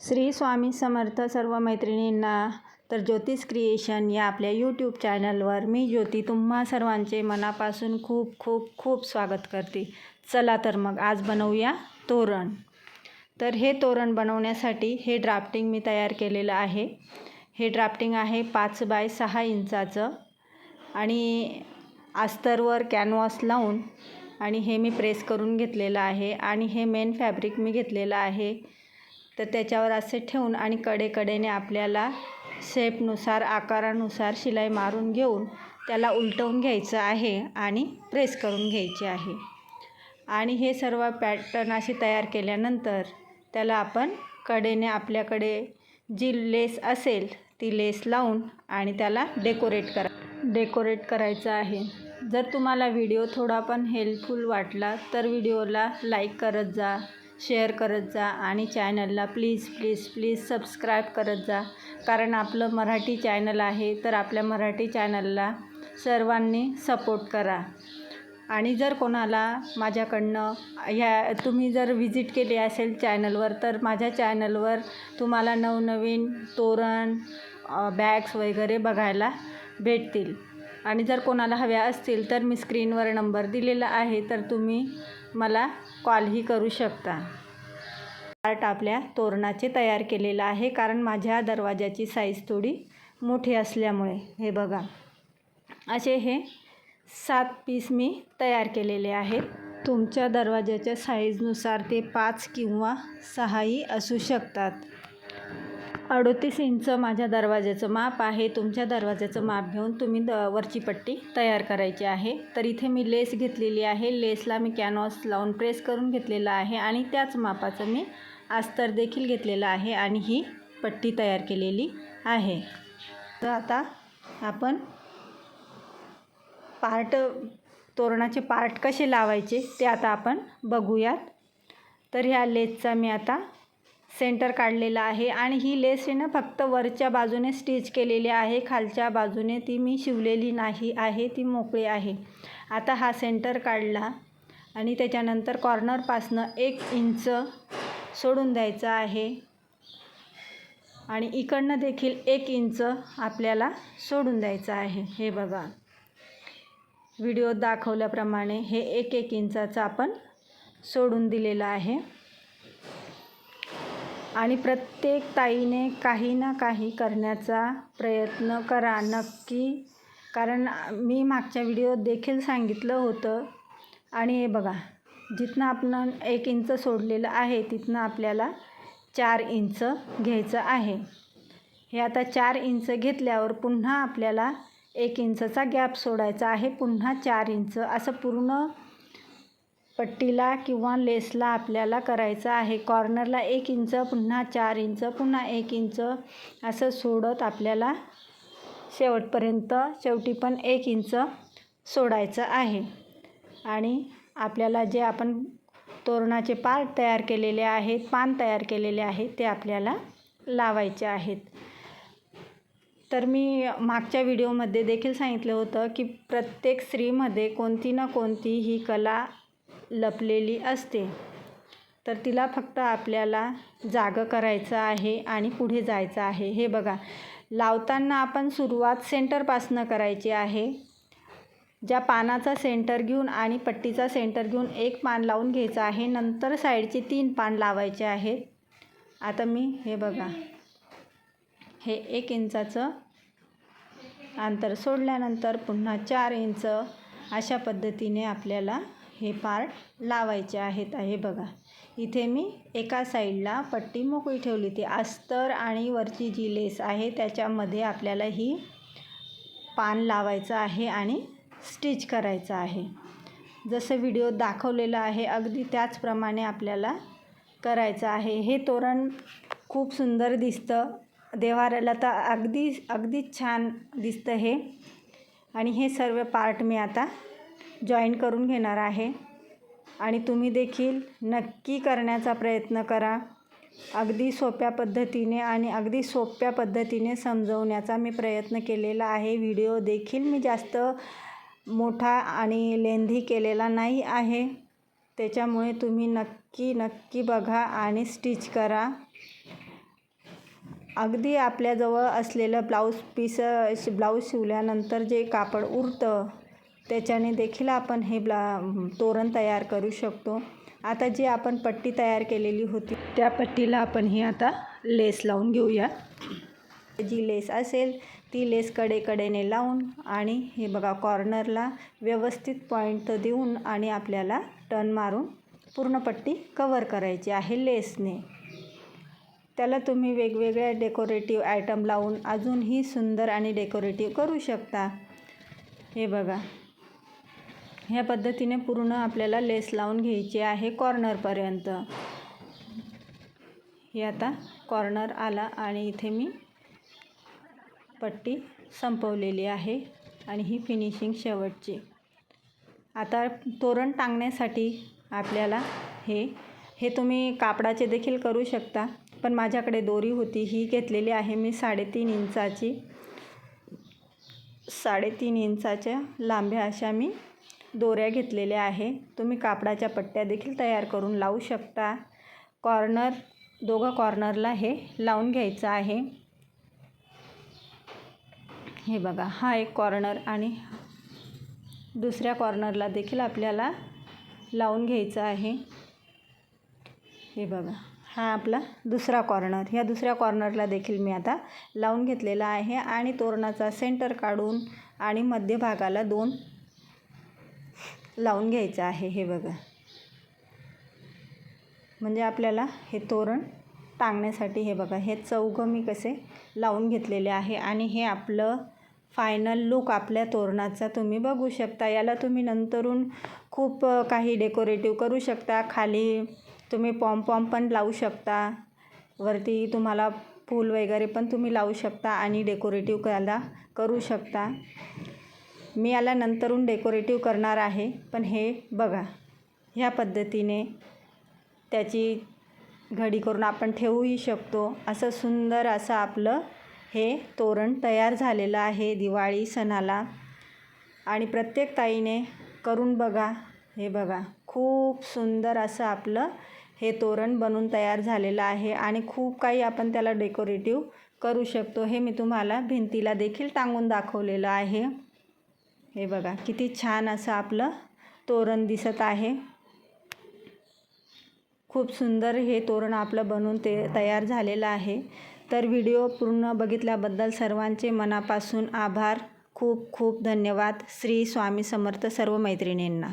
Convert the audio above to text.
श्री स्वामी समर्थ सर्व मैत्रिणींना तर ज्योतिष क्रिएशन या आपल्या यूट्यूब चॅनलवर मी ज्योती तुम्हा सर्वांचे मनापासून खूप खूप खूप स्वागत करते. चला तर मग आज बनवूया तोरण. तर हे तोरण बनवण्यासाठी हे ड्राफ्टिंग मी तयार केलेलं आहे. हे ड्राफ्टिंग आहे पाच बाय सहा इंचाचं आणि अस्तरवर कॅनव्हास लावून आणि हे मी प्रेस करून घेतलेलं आहे आणि हे मेन फॅब्रिक मी घेतलेलं आहे. तर त्याच्यावर असे ठेवून आणि कडेकडेने आपल्याला शेपनुसार आकारानुसार शिलाई मारून घेऊन त्याला उलटवून घ्यायचं आहे आणि प्रेस करून घ्यायचे आहे. आणि हे सर्व पॅटर्न असे तयार केल्यानंतर त्याला आपण कडेने आपल्याकडे जी लेस असेल ती लेस लावून आणि त्याला डेकोरेट करा डेकोरेट करायचं आहे. जर तुम्हाला व्हिडिओ थोडा पण हेल्पफुल वाटला तर व्हिडिओला लाईक करत जा. शेअर करत जा आणि चॅनलला प्लीज प्लीज प्लीज सबस्क्राईब करत जा. कारण आपलं मराठी चॅनल आहे तर आपल्या मराठी चॅनलला सर्वांनी सपोर्ट करा. आणि जर कोणाला माझ्याकडनं ह्या तुम्ही जर व्हिजिट केली असेल चॅनलवर तर माझ्या चॅनलवर तुम्हाला नवनवीन तोरण बॅग्स वगैरे बघायला भेटतील. आणि जर कोणाला हव्या असतील तर मी स्क्रीनवर नंबर दिलेला आहे तर तुम्ही मला कॉलही करू शकता. पार्ट आपल्या तोरणाचे तयार केलेलं आहे कारण माझ्या दरवाजाची साईज थोडी मोठी असल्यामुळे. हे बघा. असे हे सात पीस मी तयार केलेले आहेत. तुमच्या दरवाजाच्या साईजनुसार ते पाच किंवा सहाही असू शकतात. अडोतीस इंच माझ्या दरवाजाचं माप आहे. तुमच्या दरवाजाचं माप घेऊन तुम्ही द वरची पट्टी तयार करायची आहे. तर इथे मी लेस घेतलेली आहे. लेसला मी कॅनव्हास लावून प्रेस करून घेतलेला आहे आणि त्याच मापाचं मी अस्तर देखील घेतलेलं आहे आणि ही पट्टी तयार केलेली आहे. तर आता आपण पार्ट तोरणाचे पार्ट कसे लावायचे ते आता आपण बघूयात. तर ह्या लेसचा मी आता सेंटर काढलेला आहे आणि ही लेस आहे ना फक्त वरच्या बाजूने स्टिच केलेली आहे खालच्या बाजूने ती मी शिवलेली नाही आहे ती मोकळी आहे. आता हा सेंटर काढला आणि त्याच्यानंतर कॉर्नरपासनं एक इंच सोडून द्यायचं आहे. आणि इकडनं देखील एक इंच आपल्याला सोडून द्यायचं आहे. हे बघा. व्हिडिओ दाखवल्याप्रमाणे हे एक एक इंचाचं आपण सोडून दिलेलं आहे. आणि प्रत्येक ताईने काही ना काही करण्याचा प्रयत्न करा नक्की. कारण मी मागच्या व्हिडिओत देखील सांगितलं होतं. आणि हे बघा जिथनं आपण एक इंच सोडलेलं आहे तिथनं आपल्याला चार इंच घ्यायचं आहे. हे आता चार इंच घेतल्यावर पुन्हा आपल्याला एक इंचचा गॅप सोडायचा आहे पुन्हा चार इंच. असं पूर्ण पट्टीला किंवा लेसला आपल्याला करायचं आहे. कॉर्नरला एक इंच पुन्हा चार इंच पुन्हा एक इंच असं सोडत आपल्याला शेवटपर्यंत शेवटी पण एक इंच सोडायचं आहे. आणि आपल्याला जे आपण तोरणाचे पार्ट तयार केलेले आहेत पान तयार केलेले आहेत ते आपल्याला लावायचे आहेत. तर मी मागच्या व्हिडिओमध्ये देखील सांगितलं होतं की प्रत्येक स्त्रीमध्ये कोणती ना कोणती ही कला लपलेली असते. तर तिला फक्त आपल्याला जागं करायचं आहे आणि पुढे जायचं आहे. हे बघा. लावताना आपण सुरुवात सेंटरपासनं करायची आहे. ज्या पानाचा सेंटर घेऊन आणि पट्टीचा सेंटर घेऊन एक पान लावून घ्यायचं आहे. नंतर साईडचे तीन पान लावायचे आहेत आता मी हे बघा. हे एक इंचाचं अंतर सोडल्यानंतर पुन्हा चार इंच अशा पद्धतीने आपल्याला हे पार्ट लावायचे आहेत आहे बघा. इथे मी एका साईडला पट्टी मोकळी ठेवली. ती अस्तर आणि वरची जी लेस आहे त्याच्यामध्ये आपल्याला ही पान लावायचं आहे आणि स्टिच करायचं आहे. जसं व्हिडिओ दाखवलेलं आहे अगदी त्याचप्रमाणे आपल्याला करायचं आहे. हे तोरण खूप सुंदर दिसतं. देवाऱ्याला तर अगदी अगदीच छान दिसतं हे. आणि हे सर्व पार्ट मी आता जॉईन करून घेणार आहे. आणि तुम्ही देखील नक्की करण्याचा प्रयत्न करा. अगदी सोप्या पद्धतीने आणि अगदी सोप्या पद्धतीने समजवण्याचा मी प्रयत्न केलेला आहे. व्हिडिओ देखील मी जास्त मोठा आणि लेंधी केलेला नाही आहे. त्याच्यामुळे तुम्ही नक्की नक्की बघा आणि स्टिच करा. अगदी आपल्याजवळ असलेलं ब्लाऊज पीस ब्लाऊज शिवल्यानंतर जे कापड उरतं त्याच्याने देखील आपण हे ब्ला तोरण तयार करू शकतो. आता जी आपण पट्टी तयार केलेली होती त्या पट्टीला आपण ही आता लेस लावून घेऊया. जी लेस असेल ती लेस कडेकडेने लावून आणि हे बघा कॉर्नरला व्यवस्थित पॉईंट देऊन आणि आपल्याला टर्न मारून पूर्ण पट्टी कवर करायची आहे लेसने. त्याला तुम्ही वेगवेगळ्या डेकोरेटिव्ह आयटम लावून अजूनही सुंदर आणि डेकोरेटिव्ह करू शकता. हे बघा ह्या पद्धतीने पूर्ण आपल्याला लेस लावून घ्यायची आहे कॉर्नरपर्यंत हे आता कॉर्नर आला आणि इथे मी पट्टी संपवलेली आहे आणि ही फिनिशिंग शेवटची. आता तोरण टांगण्यासाठी आपल्याला हे हे तुम्ही कापडाचे देखील करू शकता पण माझ्याकडे दोरी होती ही घेतलेली आहे मी साडेतीन इंचाची. साडेतीन इंचाच्या लांब्या अशा मी दोऱ्या घेतलेल्या आहे तुम्ही कापडाच्या पट्ट्या देखील तयार करून लावू शकता. कॉर्नर दोघं कॉर्नरला हे लावून घ्यायचं आहे. हे बघा हा एक कॉर्नर आणि दुसऱ्या कॉर्नरला देखील आपल्याला लावून घ्यायचं आहे. हे बघा हा आपला दुसरा कॉर्नर. ह्या दुसऱ्या कॉर्नरला देखील मी आता लावून घेतलेला आहे आणि तोरणाचा सेंटर काढून आणि मध्यभागाला दोन लावून घ्यायचं आहे हे बघा. म्हणजे आपल्याला हे तोरण टांगण्यासाठी हे बघा हे चौघं मी कसे लावून घेतलेले आहे आणि हे आपलं फायनल लुक आपल्या तोरणाचा तुम्ही बघू शकता. याला तुम्ही नंतरून खूप काही डेकोरेटिव्ह करू शकता. खाली तुम्ही पॉम पॉम पण लावू शकता. वरती तुम्हाला फूल वगैरे पण तुम्ही लावू शकता आणि डेकोरेटिव्ह करायला करू शकता. मी याला नंतरून डेकोरेटिव करणार आहे पण हे बघा ह्या पद्धतीने त्याची घडी करून आपण ठेवूही शकतो. असं सुंदर असं आपलं हे तोरण तयार झालेलं आहे दिवाळी सणाला. आणि प्रत्येक ताईने करून बघा हे बघा खूप सुंदर असं आपलं हे तोरण बनून तयार झालेलं आहे आणि खूप काही आपण त्याला डेकोरेटिव करू शकतो. हे मी तुम्हाला भिंतीला देखील टांगून दाखवलेलं आहे. हे बघा किती छान असं आपलं तोरण दिसत आहे. खूप सुंदर हे तोरण आपलं बनून ते तयार झालेलं आहे. तर व्हिडिओ पूर्ण बघितल्याबद्दल सर्वांचे मनापासून आभार. खूप खूप धन्यवाद. श्री स्वामी समर्थ सर्व मैत्रिणींना.